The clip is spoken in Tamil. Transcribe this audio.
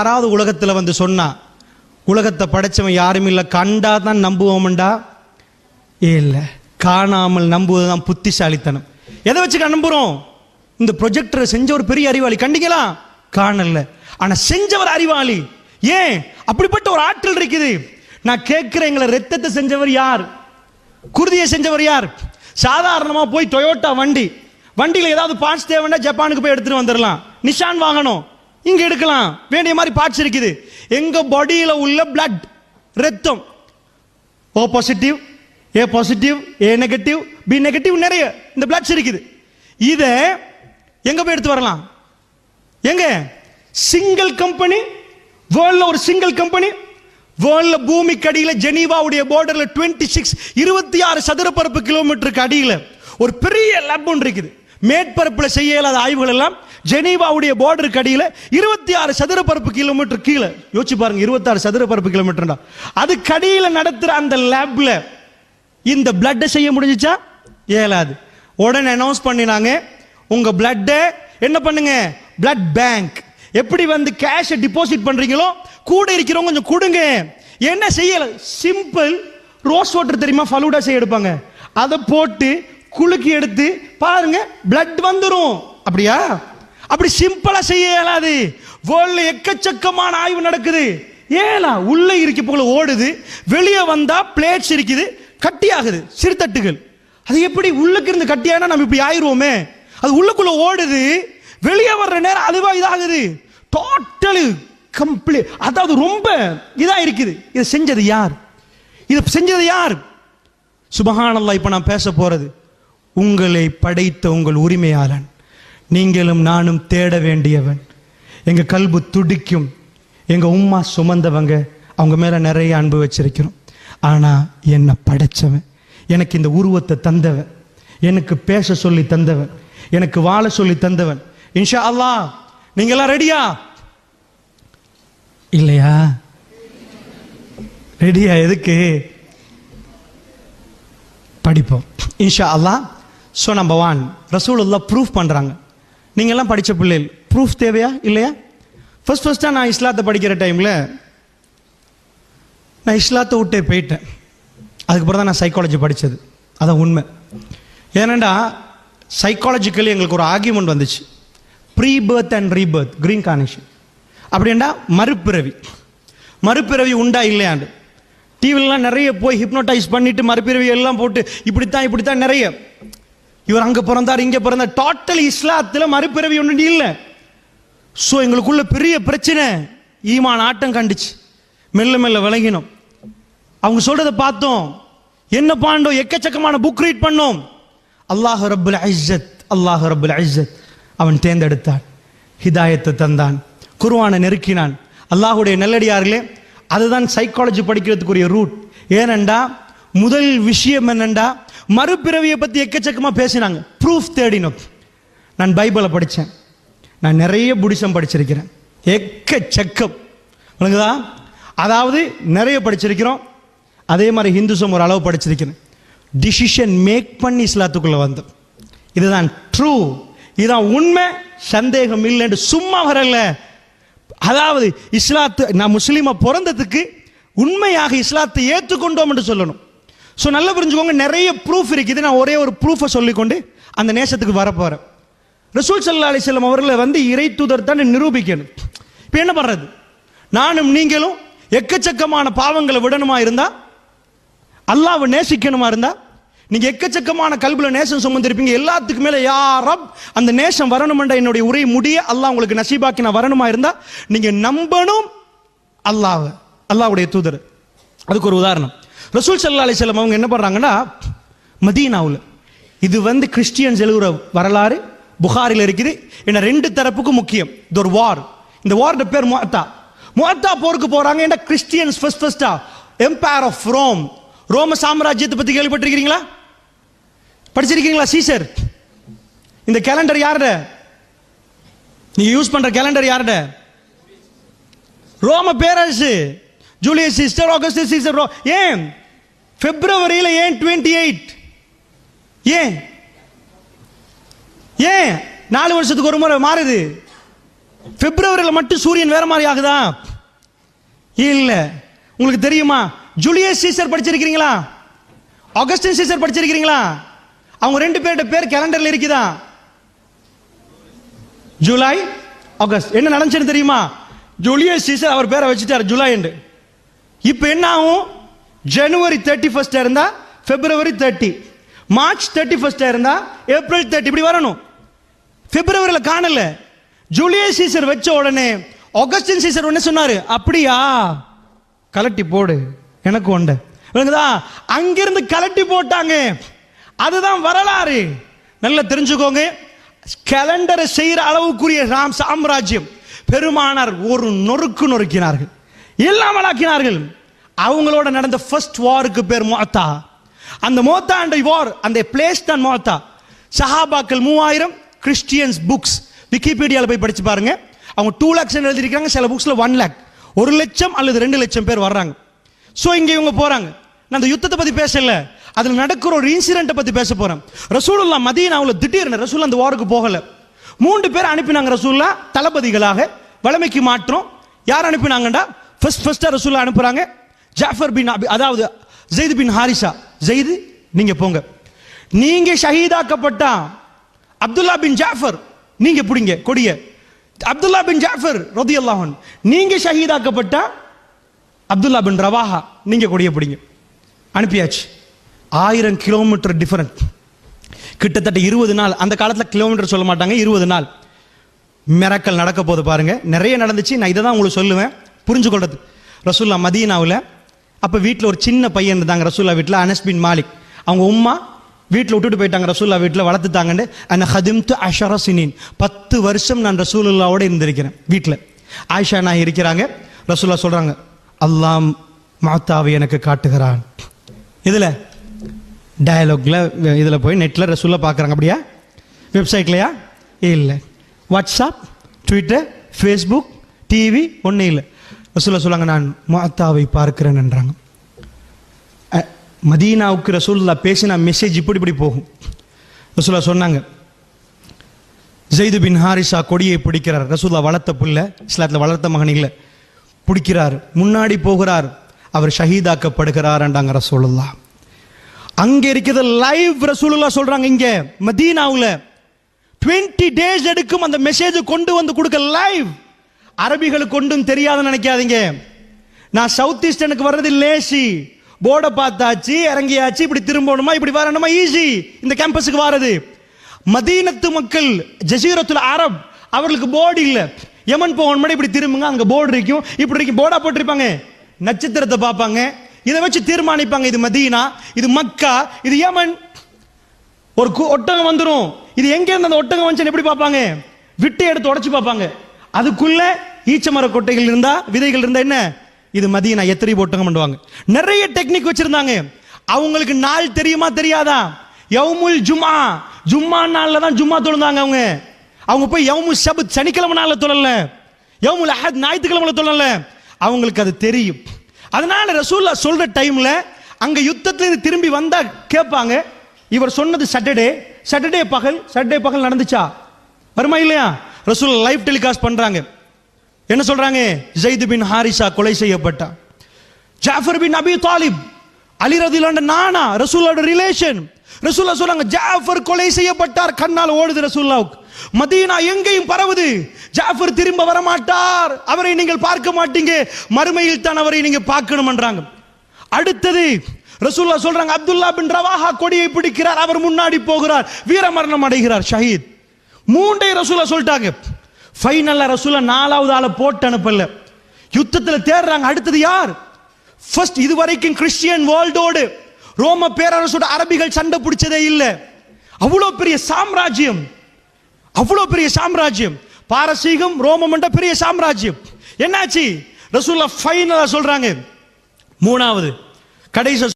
யாராவது உலகத்தில் வந்து சொன்னா உலகத்தை படைச்சவன் யாரும் இல்லை கண்டா தான் நம்புவோம்டா. இல்லை காணாமல் நம்புவது தான் புத்திசாலித்தனம். எதை வச்சு நம்புகிறோம் இந்த ப்ரொஜெக்டரை செஞ்ச ஒரு பெரிய அறிவாளி கண்டிங்களா? காணல ஆனால் செஞ்சவர் அறிவாளி. ஏன்? அப்படிப்பட்ட ஒரு ஆற்றல் இருக்குது. நான் கேட்குற எங்களை ரத்தத்தை செஞ்சவர் யார்? குருதியை செஞ்சவர் யார்? சாதாரணமாக போய் டொயோட்டா வண்டி வண்டியில் ஏதாவது பார்ட்ஸ் தேவைன்னா ஜப்பானுக்கு போய் எடுத்துகிட்டு வந்துடலாம் நிஷான் வாங்கணும். இங்க எடுக்கலாம். வேண்டிய மாதிரி பார்ட்ஸ் இருக்குது. எங்க பாடியில உள்ள பிளட் ரத்தம். O positive A positive A negative B negative நிறைய இந்த பிளட்ஸ் இருக்குது. இதை எங்க போய் எடுத்து வரலாம்? எங்க? சிங்கிள் கம்பெனி வேர்ல்ட்ல ஒரு சிங்கிள் கம்பெனி வேர்ல்ட்ல பூமிக்கு அடியில் ஜெனீவாவுடைய பார்டரில் டுவெண்ட்டி சிக்ஸ் இருபத்தி ஆறு சதுரப்பரப்பு கிலோமீட்டருக்கு அடியில் ஒரு பெரிய லேப் ஒன்று இருக்குது. மேற்பரப்பில் செய்ய இயலாத ஆய்வுகள் எல்லாம் ஜெனீவாவுடைய பார்டருக்கு அடியில் இருபத்தி ஆறு சதுர பரப்பு கிலோமீட்டர் கீழே. யோசிச்சு பாருங்க இருபத்தாறு சதுர பரப்பு கிலோமீட்டர்டா அதுக்கு கடியில் நடத்துகிற அந்த லேப்ல இந்த பிளட்டை செய்ய முடிஞ்சிச்சா? இயலாது. உடனே அனௌன்ஸ் பண்ணினாங்க உங்க பிளட்டை என்ன பண்ணுங்க? பிளட் பேங்க் எப்படி வந்து கேஷை டிபாசிட் பண்றீங்களோ கூட இருக்கிறவங்க கொஞ்சம் கொடுங்க. என்ன செய்யல? சிம்பிள் ரோஸ் வாட்டர் தெரியுமா? ஃபலூடா செய்ய எடுப்பாங்க. அதை போட்டு குலுக்கி எடுத்து பாருங்க பிளட் வந்துடும் அப்படியா? அப்படி சிம்பிளா செய்ய இயலாது. வேர்ல்ட்ல எக்கச்சக்கமான ஆய்வு நடக்குது. ஏலா உள்ளே இருக்க போல ஓடுது. வெளியே வந்தா பிளேட்ஸ் இருக்குது. கட்டியாகுது. சிறுதட்டுகள். அது எப்படி உள்ளுக்கு இருந்து கட்டியானா நம்ம இப்படி ஆயிருவோமே? அது உள்ளுக்குள்ள ஓடுது. வெளியே வர்ற நேரம் அதுவா இதாகுது. டோட்டலு கம்ப்ளீட் அதாவது ரொம்ப இதா இருக்குது. இதை செஞ்சது யார்? இதை செஞ்சது யார்? சுபகானல்லா இப்போ நான் பேச போறது. உங்களை படைத்த உங்கள் உரிமையாளன். நீங்களும் நானும் தேட வேண்டியவன். எங்கள் கல்பு துடிக்கும். எங்கள் உம்மா சுமந்தவங்க அவங்க மேலே நிறைய அன்பு வச்சிருக்கிறோம். ஆனா என்னை படைச்சவன். எனக்கு இந்த உருவத்தை தந்தவன். எனக்கு பேச சொல்லி தந்தவன். எனக்கு வாழ சொல்லி தந்தவன். இன்ஷா அல்லாஹ் நீங்களாம் ரெடியா? இல்லையா? ரெடியா எதுக்கு? படிப்போம். இன்ஷா அல்லாஹ் ஸோ நம்பர் ஒன் ரசூலுல்லா ப்ரூஃப் பண்ணுறாங்க நீங்கள்லாம் படித்த பிள்ளைகள் ப்ரூஃப் தேவையா இல்லையா? ஃபஸ்ட் ஃபர்ஸ்ட்டாக நான் இஸ்லாத்தை படிக்கிற டைமில் நான் இஸ்லாத்தை விட்டே போயிட்டேன். அதுக்கப்புறம் தான் நான் சைக்காலஜி படித்தது அதான் உண்மை. ஏனண்டா சைக்காலஜிக்கலி எங்களுக்கு ஒரு ஆர்கியூமெண்ட் வந்துச்சு. Pre birth and rebirth reincarnation அப்படின்னா மறுபிறவி. மறுபிறவி உண்டா இல்லையாண்டு? டிவிலலாம் நிறைய போய் ஹிப்னோட்டைஸ் பண்ணிவிட்டு மறுபிறவி எல்லாம் போட்டு இப்படித்தான் இப்படித்தான் நிறைய. இவர் அங்கே பிறந்தார் இங்கே பிறந்தார். டோட்டல் இஸ்லாத்தில் மறுபிறவி ஒன்று இல்லை. ஸோ எங்களுக்குள்ள பெரிய பிரச்சனை ஈமான் ஆட்டம் கண்டுச்சு. மெல்ல மெல்ல விளங்கினோம் அவங்க சொல்கிறத பார்த்தோம். என்ன பாண்டோம்? எக்கச்சக்கமான புக் ரீட் பண்ணோம். அல்லாஹ் ரபுல் ஐஸத் அல்லாஹ் ரபுல் ஐஸத் அவன் தேர்ந்தெடுத்தான். ஹிதாயத்தை தந்தான். குருவானை நெருக்கினான். அல்லாஹுடைய நல்லடியார்களே அதுதான் சைக்காலஜி படிக்கிறதுக்குரிய ரூட் ஏனண்டா முதல் விஷயம் என்னண்டா மறுபிறவியை பற்றி எக்கச்சக்கமாக பேசினாங்க. ப்ரூஃப் தேடினோம். நான் பைபிளை படித்தேன் நான் நிறைய புடிசம் படிச்சிருக்கிறேன். எக்கச்சக்கம். விளங்குதா? அதாவது நிறைய படிச்சிருக்கிறோம். அதே மாதிரி ஹிந்துசம் ஒரு அளவு படிச்சிருக்கிறேன். டிசிஷன் மேக் பண்ணி இஸ்லாத்துக்குள்ளே வந்தோம். இதுதான் ட்ரூ இதுதான் உண்மை. சந்தேகம் இல்லைன்னு சும்மா வரல. அதாவது இஸ்லாத்து நான் முஸ்லீமாக பிறந்ததுக்கு உண்மையாக இஸ்லாத்தை ஏற்றுக்கொண்டோம் என்று சொல்லணும். ஸோ நல்லா புரிஞ்சுக்கோங்க நிறைய ப்ரூஃப் இருக்குது. நான் ஒரே ஒரு ப்ரூஃபை சொல்லிக்கொண்டு அந்த நேசத்துக்கு வரப்போகிறேன் ரசூல் சல்லா அலிஸ்லாம் அவர்களை வந்து இறை தூதர் தான் நிரூபிக்கணும். இப்போ என்ன பண்ணுறது நானும் நீங்களும் எக்கச்சக்கமான பாவங்களை விடணுமா இருந்தா? அல்லாவை நேசிக்கணுமா இருந்தா? நீங்க எக்கச்சக்கமான கல்வில நேசம் சுமந்திருப்பீங்க. எல்லாத்துக்கு மேல யா அந்த நேசம் வரணுமென்ற என்னுடைய உரை முடிய அல்லாஹ் உங்களுக்கு நசீபாக்கி நான் வரணுமா இருந்தா? நீங்க நம்பணும் அல்லாஹ் அல்லாவுடைய தூதர். அதுக்கு ஒரு உதாரணம். ரசூல் சல்லா அலிஸ்லாம் அவங்க என்ன பண்ணுறாங்கன்னா மதீனாவில். இது வந்து கிறிஸ்டியன்ஸ் எழுதுற வரலாறு புகாரில் இருக்குது. ஏன்னா ரெண்டு தரப்புக்கும் முக்கியம். இது ஒரு வார் இந்த வார்ட பேர் மோத்தா மோத்தா போருக்கு போகிறாங்க ஏன்னா கிறிஸ்டியன்ஸ் ஃபர்ஸ்ட் ஃபர்ஸ்டா எம்பையர் ஆஃப் ரோம் ரோம சாம்ராஜ்யத்தை பற்றி கேள்விப்பட்டிருக்கீங்களா? படிச்சிருக்கீங்களா சீசர்? இந்த கேலண்டர் யாருட? நீங்கள் யூஸ் பண்ணுற கேலண்டர் யாருட? ரோம பேரரசு. ஜூலியஸ் சிஸ்டர் ஆகஸ்ட் சீசர் ஏன்? பிப்ரவரியில் ஏன் டுவெண்ட்டி எயிட் ஏன்? ஏன்? நாலு வருஷத்துக்கு ஒரு முறை மாறுது. பிப்ரவரியில் மட்டும் சூரியன் வேற மாதிரி ஆகுதா? இல்லை. உங்களுக்கு தெரியுமா? ஜூலியஸ் சீசர் படிச்சிருக்கிறீங்களா? ஆகஸ்டின் சீசர் படிச்சிருக்கிறீங்களா? அவங்க ரெண்டு பேருடைய பேர் கேலண்டர்ல இருக்குதா? ஜூலை ஆகஸ்ட் என்ன நடந்துச்சுன்னு தெரியுமா? ஜூலியஸ் சீசர் அவர் பேரை வச்சுட்டார் ஜூலை இப்போ என்ன ஆகும்? ஜனவரி தேர்ட்டி ஃபர்ஸ்ட் இருந்தா பிப்ரவரி தேர்ட்டி மார்ச் தேர்ட்டி ஃபர்ஸ்ட் இருந்தா ஏப்ரல் தேர்ட்டி இப்படி வரணும். பிப்ரவரியில் காணல. ஜூலியஸ் சீசர் வச்ச உடனே ஆகஸ்டின் சீசர் உடனே சொன்னாரு அப்படியா? கலட்டி போடு. எனக்கு உண்டு. விளங்குதா? அங்கிருந்து கலட்டி போட்டாங்க. அதுதான் வரலாறு. நல்லா தெரிஞ்சுக்கோங்க. கேலண்டரை செய்கிற அளவுக்குரிய ராம் சாம்ராஜ்யம். பெருமானார் ஒரு நொறுக்கு நொறுக்கினார்கள். இல்லாமல் ஆக்கினார்கள் அவங்களோட நடந்த ஃபர்ஸ்ட் வாருக்கு பேர் மோத்தா. அந்த மோத்தா அண்ட் வார் அந்த பிளேஸ் தான் மோத்தா. சஹாபாக்கள் மூவாயிரம் கிறிஸ்டியன்ஸ் புக்ஸ் விக்கிபீடியாவில் போய் படித்து பாருங்க. அவங்க டூ லேக்ஸ் எழுதியிருக்காங்க சில புக்ஸில் ஒன் லேக் ஒரு லட்சம் அல்லது ரெண்டு லட்சம் பேர் வர்றாங்க. ஸோ இங்கே இவங்க போகிறாங்க நான் அந்த யுத்தத்தை பற்றி பேசல. அதில் நடக்கிற ஒரு இன்சிடென்ட்டை பற்றி பேச போகிறேன் ரசூலுல்லா அவங்கள திடீர்னு ரசூல் அந்த வாருக்கு போகலை. மூன்று பேர் அனுப்பினாங்க ரசூல்லா தளபதிகளாக வளமைக்கு மாற்றம். யார் அனுப்பினாங்கடா ஃபர்ஸ்ட் ஃபர்ஸ்ட்டாக ரசூல்லா அனுப்புகிறாங்க ஜாஃபர் பின் அபி அதாவது ஜெயிது பின் ஹாரிசா ஜெயிது நீங்க போங்க. நீங்க ஷஹீதாக்கப்பட்டா அப்துல்லா பின் ஜாஃபர் நீங்க பிடிங்க கொடிய. அப்துல்லா பின் ஜாஃபர் ரதியல்லாஹன் நீங்க ஷஹீதாக்கப்பட்டா அப்துல்லா பின் ரவாஹா நீங்க கொடிய பிடிங்க. அனுப்பியாச்சு. ஆயிரம் கிலோமீட்டர் டிஃபரண்ட் கிட்டத்தட்ட இருபது நாள் அந்த காலத்தில் கிலோமீட்டர் சொல்ல மாட்டாங்க இருபது நாள். மிரக்கல் நடக்க போது பாருங்க நிறைய நடந்துச்சு. நான் இதை தான் உங்களுக்கு சொல்லுவேன். புரிஞ்சுக்கொள்றது. ரசூல்லா மதீனாவில் அப்போ வீட்டில் ஒரு சின்ன பையன் இருந்தாங்க ரசூல்லா வீட்டில் அனஸ்பின் மாலிக். அவங்க உம்மா வீட்டில் விட்டுட்டு போயிட்டாங்க ரசூல்லா வீட்டில் வளர்த்துட்டாங்கன்னு அந்த ஹதிம்து அஷரா சினின். பத்து வருஷம் நான் ரசூலுல்லாவோட இருந்திருக்கிறேன் வீட்டில் ஆயிஷா நான் இருக்கிறாங்க? ரசூல்லா சொல்கிறாங்க அல்லாம் மாத்தாவை எனக்கு காட்டுகிறான். இதில் டயலாக்ல இதில் போய் நெட்டில் ரசூல்லா பார்க்குறாங்க அப்படியா? வெப்சைட்லையா இல்லை. வாட்ஸ்அப் ட்விட்டர் ஃபேஸ்புக் டிவி ஒன்றும் இல்லை. ரசூல்லா சொல்லாங்க நான் மாத்தாவை பார்க்கிறேன் என்றாங்க. மதீனாவுக்கு ரசூல்லா பேசின மெசேஜ் இப்படி இப்படி போகும். ரசூல்லா சொன்னாங்க ஜெய்து பின் ஹாரிஷா கொடியை பிடிக்கிறார். ரசூல்லா வளர்த்த புள்ள இஸ்லாத்தில் வளர்த்த மகனிகளை பிடிக்கிறார். முன்னாடி போகிறார். அவர் ஷஹீதாக்கப்படுகிறார்ன்றாங்க ரசூலுல்லா அங்கே இருக்கிறது லைவ் ரசூலுல்லா சொல்கிறாங்க இங்கே மதீனாவில் டுவெண்ட்டி டேஸ் எடுக்கும் அந்த மெசேஜ் கொண்டு வந்து கொடுக்க லைவ் அரபிகளுக்கு கொண்டும் தெரியாதுன்னு நினைக்காதீங்க. நான் சவுத் ஈஸ்டனுக்கு வர்றது லேசி. போர்டை பார்த்தாச்சு இறங்கியாச்சு இப்படி திரும்பணுமா இப்படி வரணுமா ஈஸி இந்த கேம்பஸுக்கு வாரது. மதீனத்து மக்கள் ஜசீரத்துல அரப் அவர்களுக்கு போர்டு இல்லை. யமன் போகணும் இப்படி திரும்புங்க அங்க போர்டு இருக்கும். இப்படி இருக்கும் போர்டா போட்டிருப்பாங்க. நட்சத்திரத்தை பார்ப்பாங்க. இதை வச்சு தீர்மானிப்பாங்க. இது மதீனா இது மக்கா இது யமன். ஒரு கு- ஒட்டகம் வந்துடும் இது எங்க இருந்து அந்த ஒட்டகம் வந்துச்சுன்னு எப்படி பார்ப்பாங்க? விட்டு எடுத்து உடச்சு பார்ப்பாங்க. அதுக்குள்ள ஈச்சமர கொட்டைகள் இருந்தா விதைகள் இருந்தா என்ன? இது மதியனா எத்திரி போட்டங்க பண்ணுவாங்க. நிறைய டெக்னிக் வச்சிருந்தாங்க. அவங்களுக்கு நாள் தெரியுமா தெரியாதா? யவுமுல் ஜும்மா. ஜும்மா நாள்ல தான் ஜும்மா தொழுந்தாங்க அவங்க. அவங்க போய் யவுமு சபத் சனிக்கிழமை நாளில் தொழல. யவுமுல் அஹத் ஞாயிற்றுக்கிழமை தொழல. அவங்களுக்கு அது தெரியும். அதனால ரசூல்லா சொல்ற டைம்ல அங்க யுத்தத்துல இருந்து திரும்பி வந்தா கேட்பாங்க. இவர் சொன்னது சாட்டர்டே சாட்டர்டே பகல் சாட்டர்டே பகல் நடந்துச்சா? வருமா இல்லையா? ரசூல் லைவ் டெலிகாஸ்ட் பண்றாங்க. என்ன சொல்றாங்க? ஜெயிது பின் ஹாரிசா கொலை செய்யப்பட்டான். ஜாஃபர் பின் அபி தாலிப் அலி ரதிலாண்ட நானா ரசூலோட ரிலேஷன் ரசூல்லா சொல்றாங்க ஜாஃபர் கொலை செய்யப்பட்டார் கண்ணால் ஓடுது ரசூல்லாவுக்கு மதீனா எங்கேயும் பரவுது. ஜாஃபர் திரும்ப வர மாட்டார் அவரை நீங்கள் பார்க்க மாட்டீங்க. மறுமையில் தான் அவரை நீங்க பார்க்கணும்ன்றாங்க. அடுத்தது ரசூல்லா சொல்றாங்க அப்துல்லா பின் ரவாஹா கொடியை பிடிக்கிறார். அவர் முன்னாடி போகிறார். வீரமரணம் அடைகிறார் ஷஹீத். மூன்றை ரசூலா சொல்லிட்டாங்க. ஃபைனல்ல ரசூலா நாலாவது ஆளை போட்டு அனுப்பல. யுத்தத்தில் தேடுறாங்க அடுத்தது யார்? ஃபர்ஸ்ட் இதுவரைக்கும் கிறிஸ்டியன் வேர்ல்டோடு ரோம பேரரசோட அரபிகள் சண்டை பிடிச்சதே இல்லை. அவ்வளோ பெரிய சாம்ராஜ்யம். அவ்வளோ பெரிய சாம்ராஜ்யம். பாரசீகம் ரோமம் என்ற பெரிய சாம்ராஜ்யம். என்னாச்சு? ரசூல்லா ஃபைனலா சொல்றாங்க. மூணாவது கடைசி